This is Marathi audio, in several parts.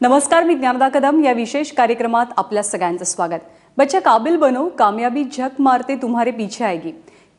नमस्कार मी ज्ञानदा कदम. या विशेष कार्यक्रमात आपल्या सगळ्यांचं स्वागत. बच्चा काबिल बनो. कामयाबी झक मारते तुम्हारे पीछे आएगी.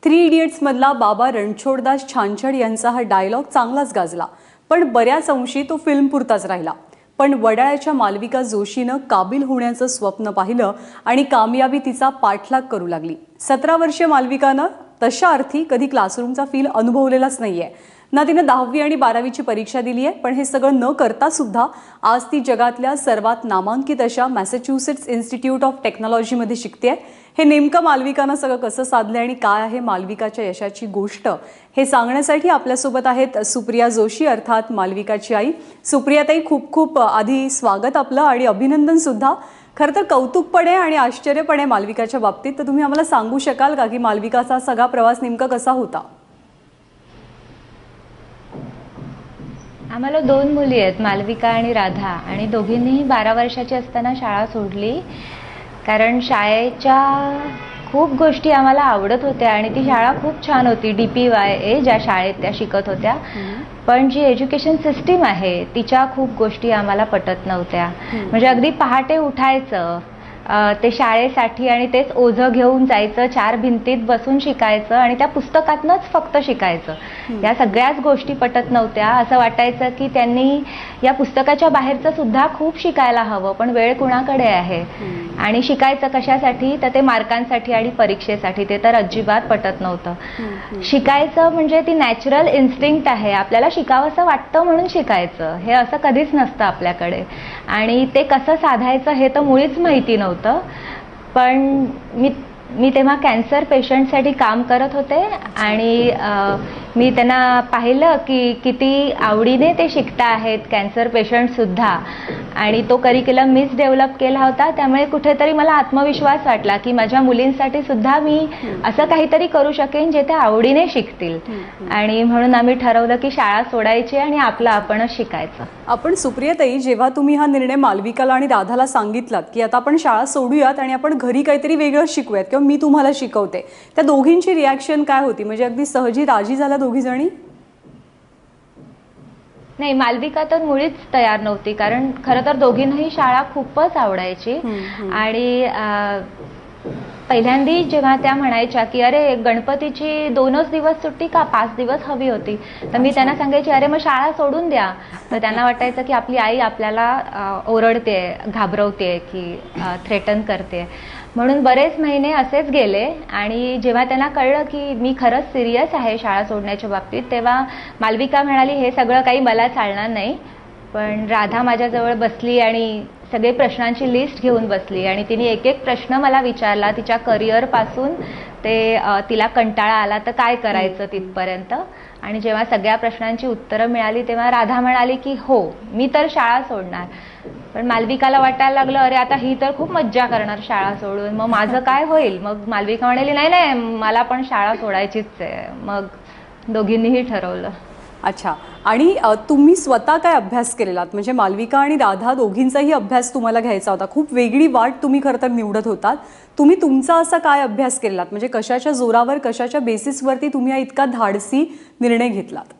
थ्री इडियट्स मधला बाबा रणछोडदास छानछड यांचा हा डायलॉग चांगलाच गाजला. पण बऱ्याच अंशी तो फिल्मपुरताच राहिला. पण वडाळ्याच्या मालविका जोशीनं काबिल होण्याचं स्वप्न पाहिलं आणि कामयाबी तिचा पाठलाग करू लागली. सतरा वर्षीय मालविकानं तशा अर्थी कधी क्लासरूमचा फील अनुभवलेलाच नाहीये. ना तिनं दहावी आणि बारावीची परीक्षा दिली आहे पण हे सगळं न करता सुद्धा आज ती जगातल्या सर्वात नामांकित अशा मॅसेच्युसेट्स इन्स्टिट्यूट ऑफ टेक्नॉलॉजीमध्ये शिकते हे नेमकं मालविकानं सगळं कसं साधलं आणि काय आहे मालविकाच्या यशाची गोष्ट हे सांगण्यासाठी आपल्यासोबत आहेत सुप्रिया जोशी अर्थात मालविकाची आई. सुप्रियाताई खूप खूप आधी स्वागत आपलं आणि अभिनंदन सुद्धा. खरं तर कौतुकपणे आणि आश्चर्यपणे मालविकाच्या बाबतीत तर तुम्ही आम्हाला सांगू शकाल का की मालविकाचा सगळा प्रवास नेमका कसा होता? आम्हाला दोन मुली आहेत मालविका आणि राधा. आणि दोघींनीही बारा वर्षाची असताना शाळा सोडली. कारण शाळेच्या खूप गोष्टी आम्हाला आवडत होत्या आणि ती शाळा खूप छान होती. डी पी वाय ए ज्या शाळेत त्या शिकत होत्या. पण जी एज्युकेशन सिस्टीम आहे तिच्या खूप गोष्टी आम्हाला पटत नव्हत्या. म्हणजे अगदी पहाटे उठायचं ते शाळेसाठी आणि तेच ओझं घेऊन जायचं चार भिंतीत बसून शिकायचं आणि त्या पुस्तकातनंच फक्त शिकायचं. या सगळ्याच गोष्टी पटत नव्हत्या. असं वाटायचं की त्यांनी या पुस्तकाच्या बाहेरचं सुद्धा खूप शिकायला हवं पण वेळ कुणाकडे आहे? आणि शिकायचं कशासाठी? तर ते मार्कांसाठी आणि परीक्षेसाठी. ते तर अजिबात पटत नव्हतं. शिकायचं म्हणजे ती नॅचरल इन्स्टिंक्ट आहे. आपल्याला शिकावंसं वाटतं म्हणून शिकायचं. हे असं कधीच नसतं आपल्याकडे. आणि ते कसं साधायचं हे तर मुळीच माहिती नव्हतं. पण मी मी तेव्हा कॅन्सर पेशंटसाठी काम करत होते आणि मी त्यांना पाहिलं की किती आवडीने ते शिकता आहेत कॅन्सर पेशंटसुद्धा आणि तो करिक्युलम मीच डेव्हलप केला होता त्यामुळे कुठेतरी मला आत्मविश्वास वाटला की माझ्या मुलींसाठी सुद्धा मी असं काहीतरी करू शकेन जे ते आवडीने शिकतील. आणि म्हणून आम्ही ठरवलं की शाळा सोडायची आणि आपलं आपणच शिकायचं. आपण सुप्रियताई जेव्हा तुम्ही हा निर्णय मालविकाला आणि राधाला सांगितलात की आता आपण शाळा सोडूयात आणि आपण घरी काहीतरी वेगळं शिकूयात किंवा मी तुम्हाला शिकवते त्या दोघींची रिॲक्शन काय होती? म्हणजे अगदी सहजी राजी झाल्या दोघी जणी नाही मालविका तर मुळीच तयार नव्हती कारण खरं तर दोघींनाही शाळा खूपच आवडायची. आणि पहिल्यांदी जेव्हा त्या म्हणायच्या की अरे गणपतीची दोनच दिवस सुट्टी का? पाच दिवस हवी होती. तर मी त्यांना सांगायची अरे मग शाळा सोडून द्या. तर त्यांना वाटायचं की आपली आई आपल्याला ओरडते घाबरवते की थ्रेटन करते म्हणून बरेच महिने असेच गेले आणि जेव्हा त्यांना कळलं की मी खरंच सिरियस आहे शाळा सोडण्याच्या बाबतीत तेव्हा मालविका म्हणाली हे सगळं काही मला चालणार नाही पण राधा माझ्याजवळ बसली आणि सगळे प्रश्नांची लिस्ट घेऊन बसली आणि तिने एक एक प्रश्न मला विचारला तिच्या करिअरपासून ते तिला कंटाळा आला तर काय करायचं तिथपर्यंत? आणि जेव्हा सगळ्या प्रश्नांची उत्तरं मिळाली तेव्हा राधा म्हणाली की हो मी तर शाळा सोडणार पण मालविकाला वाटायला लागलं अरे आता ही तर खूप मज्जा करणार शाळा सोडून. मग माझं काय होईल? मग मालविका म्हणाली नाही नाही मला पण शाळा सोडायचीच आहे. मग दोघींनीही ठरवलं. अच्छा. आणि तुम्ही स्वतः काय अभ्यास केलेलात? म्हणजे मालविका आणि राधा दोघींचाही अभ्यास तुम्हाला घ्यायचा होता. खूप वेगळी वाट तुम्ही खरं तर निवडत होतात. तुम्ही तुमचा असा काय अभ्यास केलेलात म्हणजे कशाच्या जोरावर कशाच्या बेसिसवरती तुम्ही हा इतका धाडसी निर्णय घेतलात?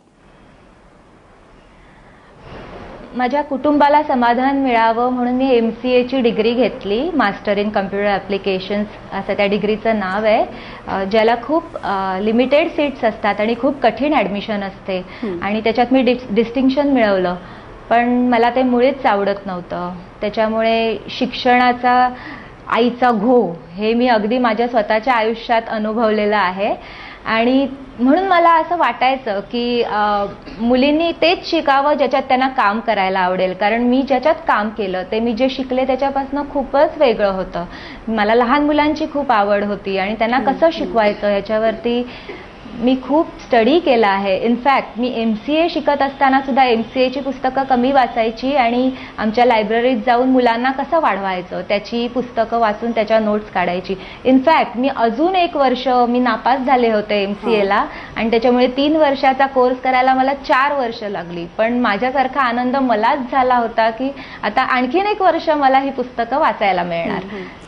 माझ्या कुटुंबाला समाधान मिळावं म्हणून मी एम सी एची डिग्री घेतली मास्टर इन कम्प्युटर ॲप्लिकेशन्स असं त्या डिग्रीचं नाव आहे ज्याला खूप लिमिटेड सीट्स असतात आणि खूप कठीण ॲडमिशन असते. आणि त्याच्यात मी डिस डिस्टिंक्शन मिळवलं. पण मला ते मुळीच आवडत नव्हतं. त्याच्यामुळे शिक्षणाचा आईचा घो हे मी अगदी माझ्या स्वतःच्या आयुष्यात अनुभवलेलं आहे. आणि म्हणून मला असं वाटायचं की मुलींनी तेच शिकावं ज्याच्यात त्यांना काम करायला आवडेल. कारण मी ज्याच्यात काम केलं ते मी जे शिकले त्याच्यापासून खूपच वेगळं होतं. मला लहान मुलांची खूप आवड होती आणि त्यांना कसं शिकवायचं ह्याच्यावरती मी खूप स्टडी केला आहे. इनफॅक्ट मी एम सी ए शिकत असताना सुद्धा एम सी एची पुस्तकं कमी वाचायची आणि आमच्या लायब्ररीत जाऊन मुलांना कसं वाढवायचं त्याची पुस्तकं वाचून त्याच्या नोट्स काढायची. इनफॅक्ट मी अजून एक वर्ष मी नापास झाले होते एम सी एला आणि त्याच्यामुळे तीन वर्षाचा कोर्स करायला मला चार वर्ष लागली. पण माझ्यासारखा आनंद मलाच झाला होता की आता आणखीन एक वर्ष मला ही पुस्तकं वाचायला मिळणार.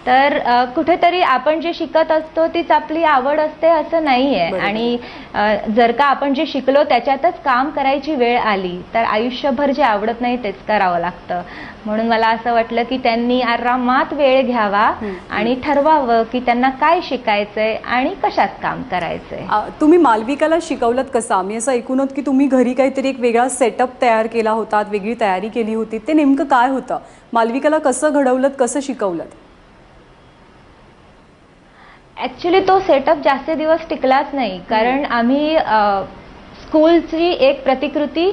तर कुठेतरी आपण जे शिकत असतो तीच आपली आवड असते असं नाहीये. बरोबर. आणि जर का आपण जे शिकलो त्याच्यातच काम करायची वेळ आली तर आयुष्यभर जे आवडत नाही तेच करावं लागतं. म्हणून मला असं वाटलं की त्यांनी आरामात वेळ घ्यावा. आणि ठरवावं की त्यांना काय शिकायचंय आणि कशात काम करायचंय. तुम्ही मालविकाला शिकवलं कसं? आम्ही असं ऐकून की तुम्ही घरी काहीतरी एक वेगळा सेटअप तयार केला होता वेगळी तयारी केली होती. ते नेमकं काय होतं? मालविकाला कसं घडवलं कसं शिकवलं ऍक्च्युली तो सेटअप जास्त दिवस टिकलाच नाही. कारण आम्ही स्कूलची एक प्रतिकृती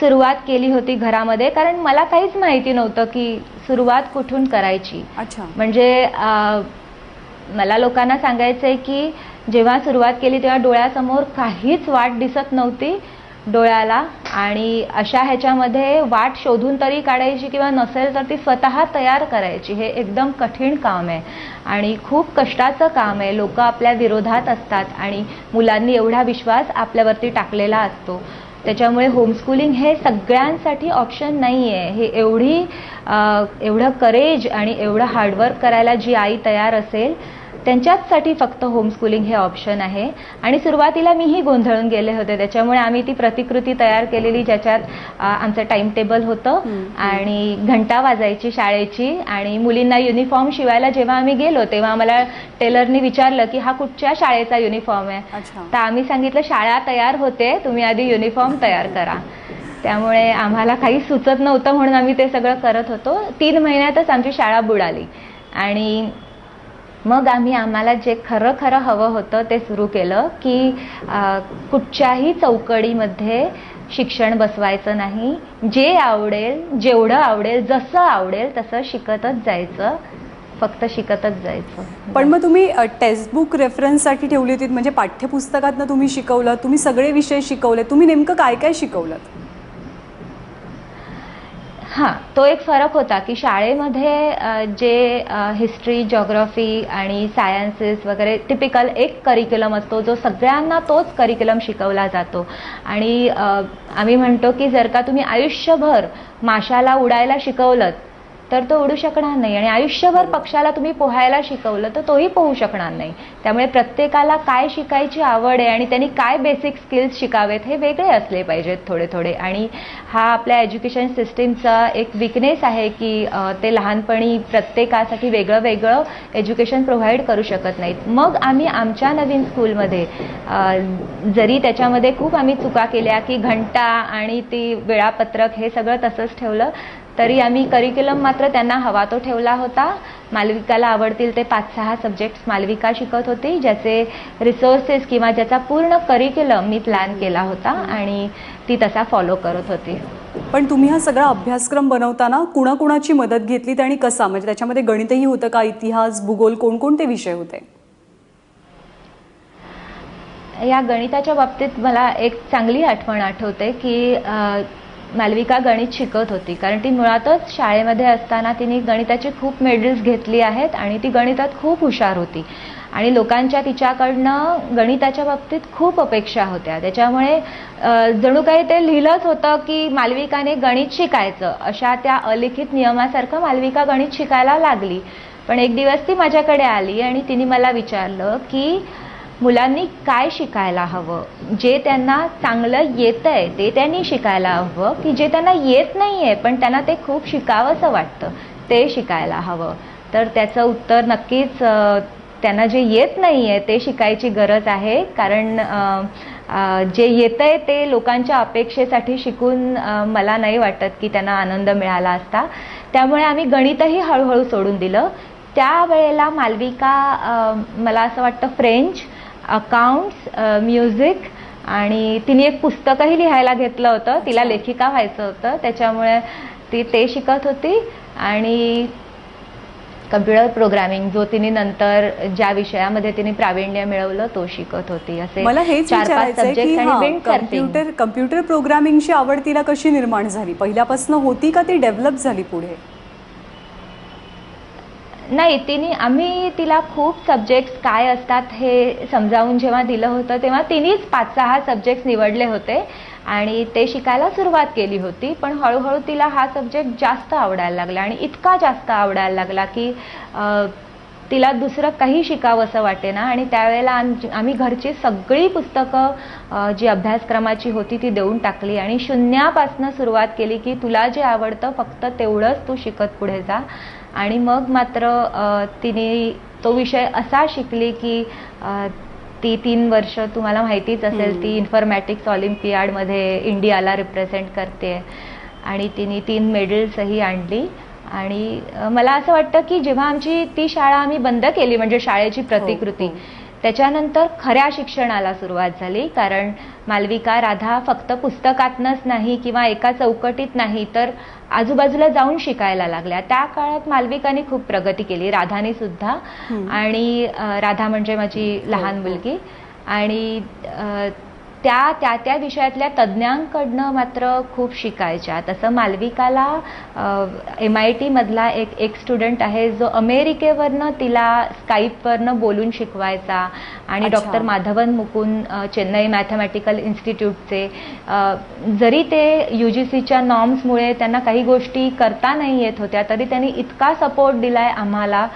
सुरुवात केली होती घरामध्ये. कारण मला काहीच माहिती नव्हतं की सुरुवात कुठून करायची. अच्छा. म्हणजे मला लोकांना सांगायचंय की जेव्हा सुरुवात केली तेव्हा डोळ्यासमोर काहीच वाट दिसत नव्हती. डोळ्याला आणि अशा ह्याच्यामध्ये वाट शोधून तरी काढायची किंवा नसेल तर ती स्वतः तयार करायची. हे एकदम कठीण काम आहे. आणि खूप कष्टाचं काम आहे. लोक आपल्या विरोधात असतात आणि मुलांनी एवढा विश्वास आपल्यावरती टाकलेला असतो. त्याच्यामुळे होमस्कूलिंग हे सगळ्यांसाठी ऑप्शन नाही आहे हे एवढी एवढं करेज आणि एवढं हार्डवर्क करायला जी आई तयार असेल त्यांच्याचसाठी फक्त होमस्कूलिंग हे ऑप्शन आहे. आणि सुरुवातीला मीही गोंधळून गेले होते. त्याच्यामुळे आम्ही ती प्रतिकृती तयार केलेली ज्याच्यात आमचं टाइम टेबल होतं. आणि घंटा वाजायची शाळेची. आणि मुलींना युनिफॉर्म शिवायला जेव्हा आम्ही गेलो तेव्हा आम्हाला टेलरनी विचारलं की हा कुठच्या शाळेचा युनिफॉर्म आहे? तर आम्ही सांगितलं शाळा तयार होते. तुम्ही आधी युनिफॉर्म तयार करा. त्यामुळे आम्हाला काही सुचत नव्हतं म्हणून आम्ही ते सगळं करत होतो. तीन महिन्यातच आमची शाळा बुडाली. आणि मग आम्ही आम्हाला जे खरं खरं हवं होतं ते सुरू केलं की कुठच्याही चौकडीमध्ये शिक्षण बसवायचं नाही. जे आवडेल जेवढं आवडेल जसं आवडेल तसं शिकतच जायचं. फक्त शिकतच जायचं. पण मग तुम्ही टेक्स्टबुक रेफरन्ससाठी ठेवली होती. म्हणजे पाठ्यपुस्तकातनं तुम्ही शिकवलं तुम्ही सगळे विषय शिकवले. तुम्ही नेमकं काय काय शिकवलं? हां तो एक फरक होता की शाळेमध्ये जे हिस्ट्री जॉग्रफी आणि सायन्सेस वगैरे टिपिकल एक करिक्युलम असतो जो सगळ्यांना तोच करिक्युलम शिकवला जातो. आणि आम्ही म्हणतो की जर का तुम्ही आयुष्यभर माशाला उडायला शिकवलं तर तो उडू शकणार नाही. आणि आयुष्यभर पक्षाला तुम्ही पोहायला शिकवलं तर तोही पोहू शकणार नाही. त्यामुळे प्रत्येकाला काय शिकायची आवड आहे आणि त्यांनी काय बेसिक स्किल्स शिकावेत हे वेगळे असले पाहिजेत थोडे थोडे आणि हा आपल्या एज्युकेशन सिस्टीमचा एक विकनेस आहे की ते लहानपणी प्रत्येकासाठी वेगळं वेगळं एज्युकेशन प्रोव्हाइड करू शकत नाहीत. मग आम्ही आमच्या नवीन स्कूलमध्ये जरी त्याच्यामध्ये खूप आम्ही चुका केल्या की घंटा आणि ती वेळापत्रक हे सगळं तसंच ठेवलं तरी आम्ही करिक्युलम मात्र त्यांना हवा तो ठेवला होता. मालविकाला आवडतील ते पाच सहा सब्जेक्ट्स मालविका शिकत होती ज्याचे रिसोर्सेस किंवा ज्याचा पूर्ण करिक्युलम मी प्लॅन केला होता आणि ती तसा फॉलो करत होती. पण तुम्ही हा सगळा अभ्यासक्रम बनवताना कुणाकुणाची मदत घेतलीत आणि कसा? म्हणजे त्याच्यामध्ये गणितही होतं का? इतिहास भूगोल कोणकोणते विषय होते? या गणिताच्या बाबतीत मला एक चांगली आठवण आठवते की मालविका गणित शिकत होती. कारण ती मुळातच शाळेमध्ये असताना तिने गणिताची खूप मेडल्स घेतली आहेत आणि ती गणितात खूप हुशार होती. आणि लोकांच्या तिच्याकडनं गणिताच्या बाबतीत खूप अपेक्षा होत्या. त्याच्यामुळे जणू काही ते लिहिलंच होतं की मालविकाने गणित शिकायचं. अशा त्या अलिखित नियमासारखं मालविका गणित शिकायला लागली. पण एक दिवस ती माझ्याकडे आली आणि तिने मला विचारलं की मुलांनी काय शिकायला हवं? जे त्यांना चांगलं येतंय ते त्यांनी शिकायला हवं की जे त्यांना येत नाही आहे पण त्यांना ते खूप शिकावंसं वाटतं ते शिकायला हवं. तर त्याचं उत्तर नक्कीच त्यांना जे येत नाही आहे ते शिकायची गरज आहे. कारण जे येत आहे ते लोकांच्या अपेक्षेसाठी शिकून मला नाही वाटत की त्यांना आनंद मिळाला असता. त्यामुळे आम्ही गणितही हळूहळू सोडून दिलं. त्यावेळेला मालविका मला असं वाटतं फ्रेंच अकाउंट्स म्युझिक आणि तिने एक पुस्तकही लिहायला घेतलं होतं. तिला. लेखिका व्हायचं होतं. त्याच्यामुळे ती ते शिकत होती. आणि कम्प्युटर प्रोग्रामिंग जो तिने नंतर ज्या विषयामध्ये तिने प्रावीण्य मिळवलं तो शिकत होती. असे मला हेच हा कम्प्युटर कम्प्युटर प्रोग्रामिंगची आवड तिला कशी निर्माण झाली? पहिल्यापासून होती का ती डेव्हलप झाली पुढे? नाही तिने आम्ही तिला खूप सब्जेक्ट्स काय असतात हे समजावून जेव्हा दिलं होतं तेव्हा तिनेच पाच सहा सब्जेक्ट्स निवडले होते आणि ते शिकायला सुरुवात केली होती. पण हळूहळू तिला हा सब्जेक्ट जास्त आवडायला लागला आणि इतका जास्त आवडायला लागला की तिला दुसरं काही शिकावंसं वाटेना. आणि त्यावेळेला आम्ही घरची सगळी पुस्तकं जी अभ्यासक्रमाची होती ती देऊन टाकली आणि शून्यापासनं सुरुवात केली की तुला जे आवडतं फक्त तेवढंच तू शिकत पुढे जा. आणि मग मात्र तिने तो विषय असा शिकली की ती तीन वर्ष तुम्हाला माहितीच असेल. ती इन्फॉर्मॅटिक्स ऑलिम्पियाडमध्ये इंडियाला रिप्रेझेंट करते आणि तिने तीन मेडल्सही आणली आणि मला असं वाटतं की जेव्हा आमची ती शाळा आम्ही बंद केली म्हणजे शाळेची प्रतिकृती हो. त्याच्यानंतर खऱ्या शिक्षणाला सुरुवात झाली कारण मालविका राधा फक्त पुस्तकातनंच नाही किंवा एका चौकटीत नाही तर आजूबाजूला जाऊन शिकायला लागल्या त्या काळात मालविकाने खूप प्रगती केली राधाने सुद्धा. आणि राधा म्हणजे माझी लहान हो. मुलगी आणि त्या त्या त्या विषयातल्या तज्ज्ञांकडनं मात्र खूप शिकायच्या. तसं मालविकाला एम आय टीमधला एक एक स्टुडंट आहे जो अमेरिकेवरनं तिला स्काईपवरनं बोलून शिकवायचा. आणि. डॉक्टर माधवन मुकुंद चेन्नई मॅथमॅटिकल इन्स्टिट्यूटचे जरी ते यू जी सीच्या नॉर्म्समुळे त्यांना काही गोष्टी करता नाही येत होत्या तरी त्यांनी इतका सपोर्ट दिलाय आम्हाला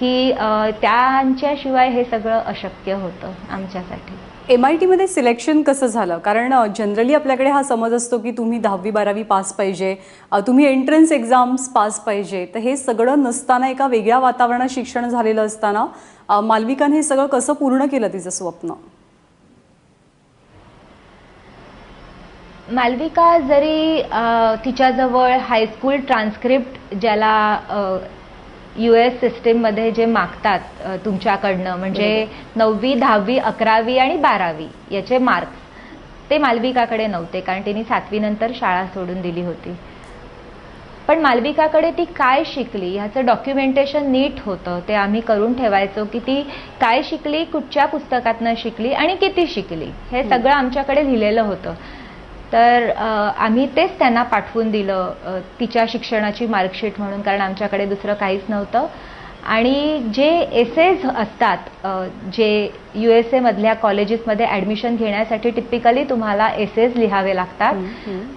की त्यांच्याशिवाय हे सगळं अशक्य होतं आमच्यासाठी. एम आय टीमध्ये सिलेक्शन कसं झालं? कारण जनरली आपल्याकडे हा समज असतो की तुम्ही दहावी बारावी पास पाहिजे तुम्ही एंट्रन्स एक्झाम्स पास पाहिजे तर हे सगळं नसताना एका वेगळ्या वातावरणात शिक्षण झालेलं असताना मालविकानं मालविकाने हे सगळं कसं पूर्ण केलं तिचं स्वप्न? मालविका जरी तिच्याजवळ हायस्कूल ट्रान्स्क्रिप्ट ज्याला यू एस सिस्टीममध्ये जे मागतात तुमच्याकडनं म्हणजे नववी दहावी अकरावी आणि बारावी याचे मार्क्स ते मालविकाकडे नव्हते कारण तिने सातवी नंतर शाळा सोडून दिली होती. पण मालविकाकडे ती काय शिकली? ह्याचं डॉक्युमेंटेशन नीट होतं ते आम्ही करून ठेवायचो की ती काय शिकली कुठच्या पुस्तकातनं शिकली आणि किती शिकली हे सगळं आमच्याकडे लिहिलेलं होतं. तर आम्ही तेच त्यांना पाठवून दिलं तिच्या शिक्षणाची मार्कशीट म्हणून कारण आमच्याकडे दुसरं काहीच नव्हतं. आणि जे एसेज असतात जे यू एस एमधल्या कॉलेजेसमध्ये ॲडमिशन घेण्यासाठी टिपिकली तुम्हाला एसेज लिहावे लागतात.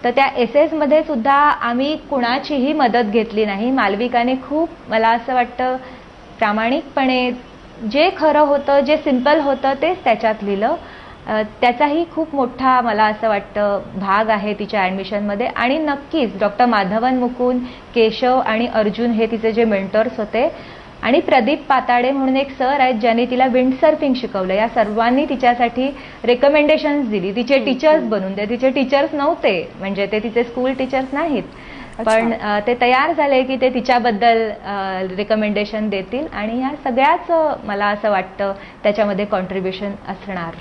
तर त्या एसेसमध्ये सुद्धा आम्ही कुणाचीही मदत घेतली नाही. मालविकाने खूप मला असं वाटतं प्रामाणिकपणे जे खरं होतं जे सिंपल होतं तेच त्याच्यात लिहिलं. त्याचाही खूप मोठा मला असं वाटतं भाग आहे तिच्या ॲडमिशनमध्ये आणि नक्कीच डॉक्टर माधवन मुकुंद केशव आणि अर्जुन हे तिचे जे मेंटर्स होते. आणि प्रदीप पाताडे म्हणून एक सर आहेत ज्यांनी तिला विंडसर्फिंग शिकवलं. या सर्वांनी तिच्यासाठी रेकमेंडेशन्स दिली. तिचे टीचर्स बनून दे. तिचे टीचर्स नव्हते म्हणजे ते तिचे स्कूल टीचर्स नाहीत. पण ते तयार झाले की ते तिच्याबद्दल रिकमेंडेशन देतील. आणि या सगळ्याच मला असं वाटतं त्याच्यामध्ये कॉन्ट्रीब्युशन असणार.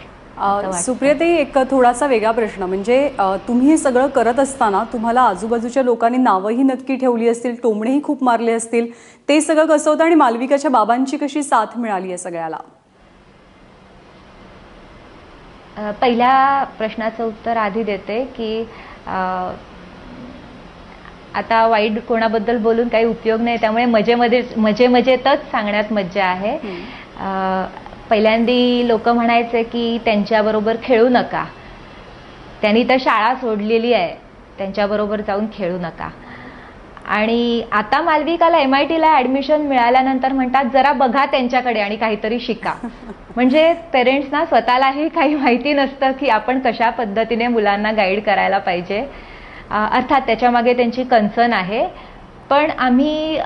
सुप्रियाताई एक थोडासा वेगळा प्रश्न. म्हणजे तुम्ही हे सगळं करत असताना तुम्हाला आजूबाजूच्या लोकांनी नावंही नक्की ठेवली असतील टोमणेही खूप मारले असतील. ते सगळं कसं होतं आणि मालविकाच्या बाबांची कशी साथ मिळाली आहे सगळ्याला? पहिल्या प्रश्नाचं उत्तर आधी देते की आता वाईट कोणाबद्दल बोलून काही उपयोग नाही त्यामुळे मजेमध्ये मजे मजेतच सांगण्यात मज्जा आहे. पहिल्यांदी लोक म्हणायचे की त्यांच्याबरोबर खेळू नका. त्यांनी तर शाळा सोडलेली आहे. त्यांच्याबरोबर जाऊन खेळू नका. आणि आता मालविकाला एम आय टीला ॲडमिशन मिळाल्यानंतर म्हणतात जरा बघा त्यांच्याकडे आणि काहीतरी शिका. म्हणजे पेरेंट्सना स्वतःलाही काही माहिती नसतं की आपण कशा पद्धतीने मुलांना गाईड करायला पाहिजे. अर्थात त्याच्यामागे त्यांची कन्सर्न आहे. पण आम्ही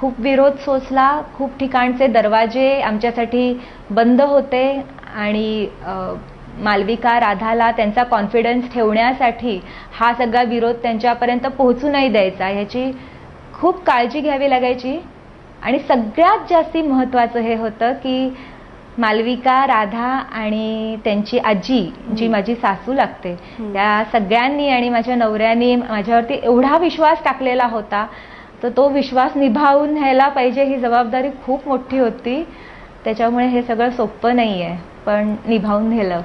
खूप विरोध सोसला. खूप ठिकाणचे दरवाजे आमच्यासाठी बंद होते आणि मालविका राधाला त्यांचा कॉन्फिडन्स ठेवण्यासाठी हा सगळा विरोध त्यांच्यापर्यंत पोहोचू नाही द्यायचा. ह्याची खूप काळजी घ्यावी लागायची. आणि सगळ्यात जास्ती महत्त्वाचं हे होतं की मालविका राधा आणि त्यांची आजी जी माझी सासू लागते. त्या सगळ्यांनी आणि माझ्या नवऱ्यानी माझ्यावरती एवढा विश्वास टाकलेला होता तर तो विश्वास निभावून न्यायला पाहिजे ही जबाबदारी खूप मोठी होती त्याच्यामुळे हे सगळं सोपं नाही आहे पण निभावून नेलं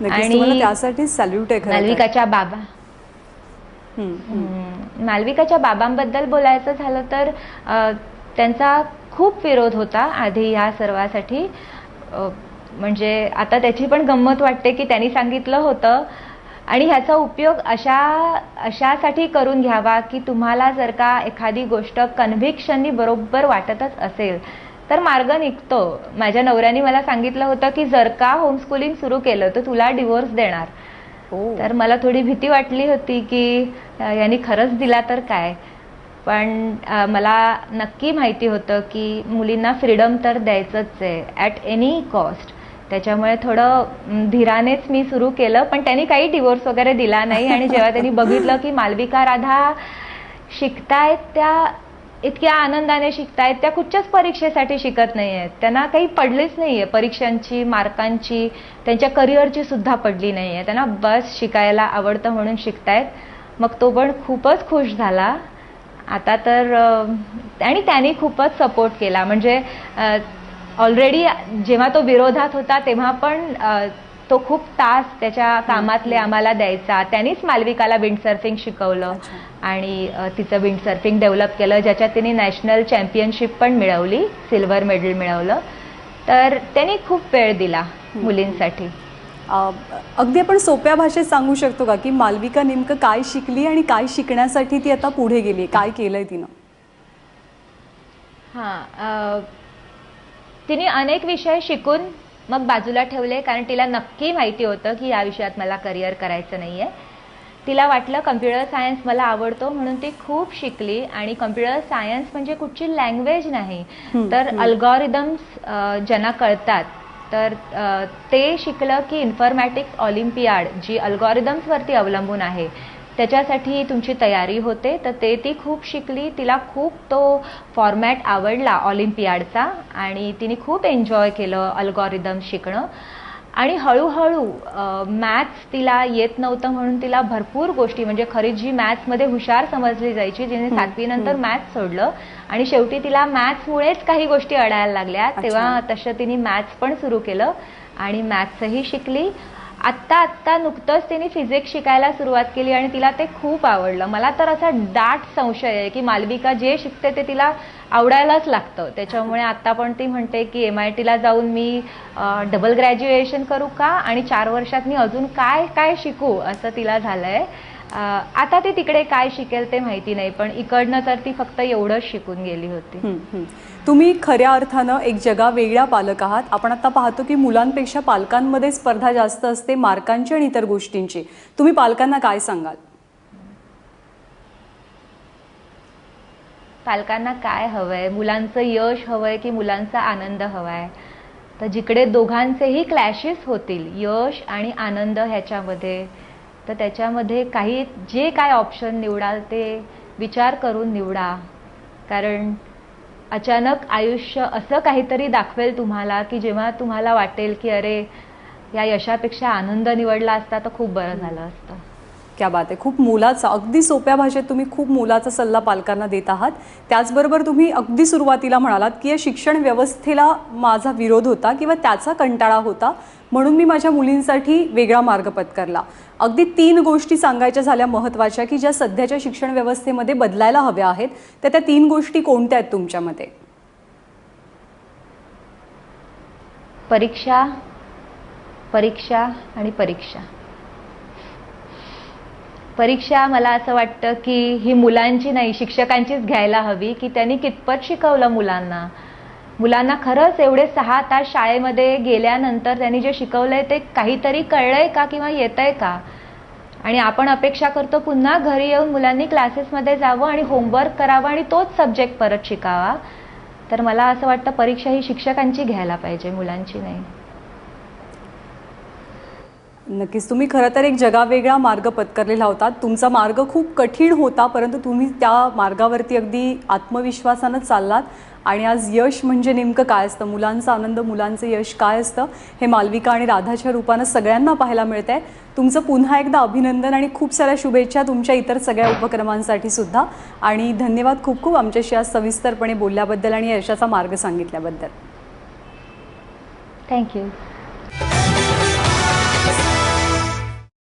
तुम्हाला त्यासाठी सॅल्यूट आहे. मालविकाच्या बाबा. मालविकाच्या बाबांबद्दल बोलायचं झालं तर त्यांचा खूप विरोध होता आधी ह्या सर्वासाठी म्हणजे आता त्याची पण गंमत वाटते की त्यांनी सांगितलं होतं आणि ह्याचा उपयोग अशा अशासाठी करून घ्यावा की तुम्हाला जर का एखादी गोष्ट कन्व्हिक्शननी बरोबर वाटतच असेल तर मार्ग निघतो. माझ्या नवऱ्याने मला सांगितलं होतं की जर का होमस्कूलिंग सुरू केलं तर तुला डिवोर्स देणार. हो. तर मला थोडी भीती वाटली होती की यांनी खरंच दिला तर काय? पण मला नक्की माहिती होतं की मुलींना फ्रीडम तर द्यायचंच आहे ॲट एनी कॉस्ट त्याच्यामुळे थोडं धीरानेच मी सुरू केलं पण त्यांनी काही डिवोर्स वगैरे दिला नाही. आणि जेव्हा त्यांनी बघितलं की मालविका राधा शिकतायत त्या इतक्या आनंदाने शिकतायत त्या कुठच्याच परीक्षेसाठी शिकत नाही आहेत त्यांना काही पडलीच नाही आहे परीक्षांची मार्कांची त्यांच्या करिअरची सुद्धा पडली नाही आहे त्यांना बस शिकायला आवडतं म्हणून शिकतायत. मग तो पण खूपच खुश झाला. आता तर आणि त्यांनी खूपच सपोर्ट केला. म्हणजे ऑलरेडी जेव्हा तो विरोधात होता तेव्हा पण तो खूप तास त्याच्या कामातले आम्हाला द्यायचा. त्यांनीच मालविकाला विंडसर्फिंग शिकवलं अच्छा. आणि तिचं विंडसर्फिंग डेव्हलप केलं ज्याच्यात तिने नॅशनल चॅम्पियनशिप पण मिळवली सिल्वर मेडल मिळवलं. तर त्यांनी खूप वेळ दिला मुलींसाठी. अगदी आपण सोप्या भाषेत सांगू शकतो का की मालविका नेमकं काय शिकली आणि काय शिकण्यासाठी ती आता पुढे गेली? काय केलंय तिनं? हां तिने अनेक विषय शिकून मग बाजूला ठेवले कारण तिला नक्की माहिती होतं की या विषयात मला करिअर करायचं नाही आहे तिला वाटलं कम्प्युटर सायन्स मला आवडतो म्हणून ती खूप शिकली आणि कम्प्युटर सायन्स म्हणजे कुठची लँग्वेज नाही. तर. अल्गॉरिदम्स ज्यांना कळतात तर ते शिकलं की इन्फॉर्मॅटिक्स ऑलिम्पियाड जी अल्गॉरिदम्सवरती अवलंबून आहे. त्याच्यासाठी तुमची तयारी होते. तर ते ती खूप शिकली. तिला खूप तो फॉर्मॅट आवडला ऑलिम्पियाडचा आणि तिने खूप एन्जॉय केलं अल्गॉरिदम शिकणं. आणि हळूहळू मॅथ्स तिला येत नव्हतं म्हणून तिला भरपूर गोष्टी म्हणजे खरी जी मॅथ्समध्ये हुशार समजली जायची जिने सातवीनंतर. मॅथ्स सोडलं. आणि शेवटी तिला मॅथ्समुळेच काही गोष्टी अडायला लागल्या. तेव्हा तसं तिने मॅथ्स पण सुरू केलं आणि मॅथ्सही शिकली. आत्ता आत्ता नुकतंच तिने फिजिक्स शिकायला सुरुवात केली आणि तिला ते खूप आवडलं. मला तर असा दाट संशय आहे की मालविका जे शिकते ते तिला आवडायलाच लागतं. त्याच्यामुळे आत्ता पण ती म्हणते की एम आय टीला जाऊन मी डबल ग्रॅज्युएशन करू का? आणि चार वर्षात मी अजून काय काय शिकू? असं तिला झालंय. आहे आता ती तिकडे काय शिकेल ते माहिती नाही पण इकडनं तर ती फक्त एवढंच शिकून गेली होती. तुम्ही खऱ्या अर्थानं एक जगा वेगळ्या पालक आहात. आपण आता पाहतो की मुलांपेक्षा पालकांमध्ये स्पर्धा जास्त असते मार्कांची आणि इतर गोष्टींची. तुम्ही पालकांना काय सांगाल? पालकांना काय हवंय? मुलांचं यश हवंय की मुलांचा आनंद हवाय? तर जिकडे दोघांचेही क्लॅशेस होतील यश आणि आनंद ह्याच्यामध्ये तर त्याच्यामध्ये काही जे काय ऑप्शन निवडाल ते विचार करून निवडा. कारण अचानक आयुष्य असं काहीतरी दाखवेल तुम्हाला की जेव्हा तुम्हाला वाटेल की अरे या यशापेक्षा आनंद निवडला असता तर खूप बरं झालं असतं. क्या बात आहे. खूप मोलाचा अगदी सोप्या भाषेत तुम्ही खूप मोलाचा सल्ला पालकांना देत आहात. त्याचबरोबर तुम्ही अगदी सुरुवातीला म्हणालात की या शिक्षण व्यवस्थेला माझा विरोध होता किंवा त्याचा कंटाळा होता म्हणून मी माझ्या मुलींसाठी वेगळा मार्ग पत्करला. अगदी तीन गोष्टी सांगायच्या झाल्या महत्त्वाच्या की ज्या सध्याच्या शिक्षण व्यवस्थेमध्ये बदलायला हव्या आहेत तर त्या तीन गोष्टी कोणत्या आहेत तुमच्या मते? परीक्षा परीक्षा आणि परीक्षा. परीक्षा मला असं वाटतं की ही मुलांची नाही शिक्षकांचीच घ्यायला हवी की त्यांनी कितपत शिकवलं मुलांना. मुलांना खरंच एवढे सहा तास शाळेमध्ये गेल्यानंतर त्यांनी जे शिकवलंय ते काहीतरी कळलंय का किंवा येतंय का? आणि आपण अपेक्षा करतो पुन्हा घरी येऊन मुलांनी क्लासेसमध्ये जावं आणि होमवर्क करावं आणि तोच सब्जेक्ट परत शिकावा. तर मला असं वाटतं परीक्षा ही शिक्षकांची घ्यायला पाहिजे मुलांची नाही. नक्कीच. तुम्ही खरं तर एक जगावेगळा मार्ग पत्करलेला होता. तुमचा मार्ग खूप कठीण होता परंतु तुम्ही त्या मार्गावरती अगदी आत्मविश्वासानं चाललात. आणि आज यश म्हणजे नेमकं काय असतं? मुलांचा आनंद मुलांचं यश काय असतं? हे मालविका आणि राधाच्या रूपानं सगळ्यांना पाहायला मिळत आहे तुमचं पुन्हा एकदा अभिनंदन आणि खूप साऱ्या शुभेच्छा तुमच्या इतर सगळ्या उपक्रमांसाठी सुद्धा. आणि धन्यवाद खूप खूप आमच्याशी आज सविस्तरपणे बोलल्याबद्दल आणि यशाचा मार्ग सांगितल्याबद्दल. थँक्यू